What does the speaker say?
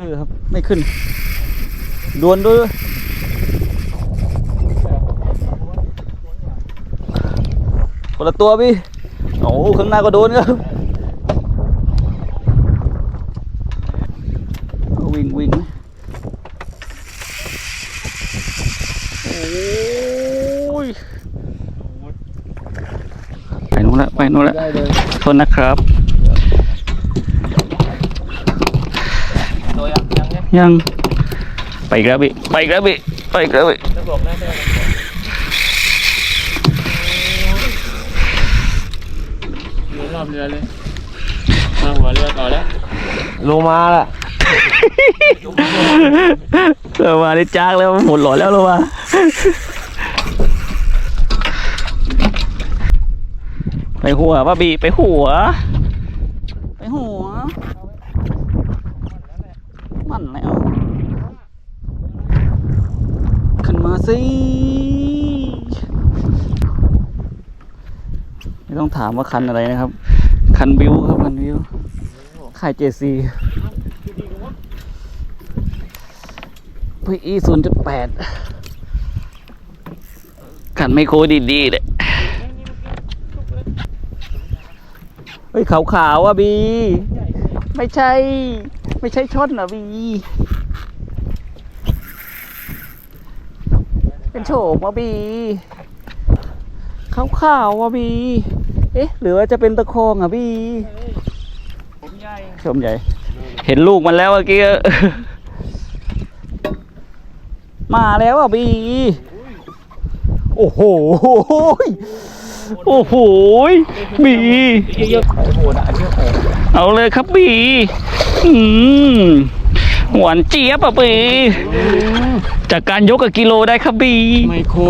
เออครับ ไม่ขึ้นดวนด้วยคนละตัวพี่โอ้โหข้างหน้าก็โดนครับวิ่งวิ่งโอ้ยไปนู้นละไปนู้นละได้เลยโทษนะครับ ตัว ยังยังเนี่ยยังไปอีกแล้วพี่ไปอีกแล้วพี่ไปอีกแล้วพี่จะบอกได้ไหมเรือรอบเรือเลยมาหัวเรือต่อแล้วลงมาละเรามาได้จ้างแล้วหมดหลอดแล้วเรามาไปหัวป้าบีไปหัว ไปหัวมั นแล้ว ขึ้นมาสิ ไม่ต้องถามว่าคันอะไรนะครับ คันบิวครับคันบิวค่ายเจซีพีศูนย์จุดแปดคันไม่โคดีๆเลยเฮ้ยขาวๆอะบี ไม่ใช่ ไม่ใช่ช่อนเหรอบีเป็นโฉมว่ะบีขาวๆว่ะบี เอ๊ะ หรือว่าจะเป็นตะโคองอะบีผมใหญ่ชมใหญ่ เห็นลูกมันแล้วเมื่อกี้ มาแล้วอะบี โอ้โห โอ้โห บีเยอะๆโอ้โหด่าเยอะโอ้ เอาเลยครับบีอืมหวานเจี๊ยบอะบีจากการยกกับกิโลได้ครับบี ไมโคร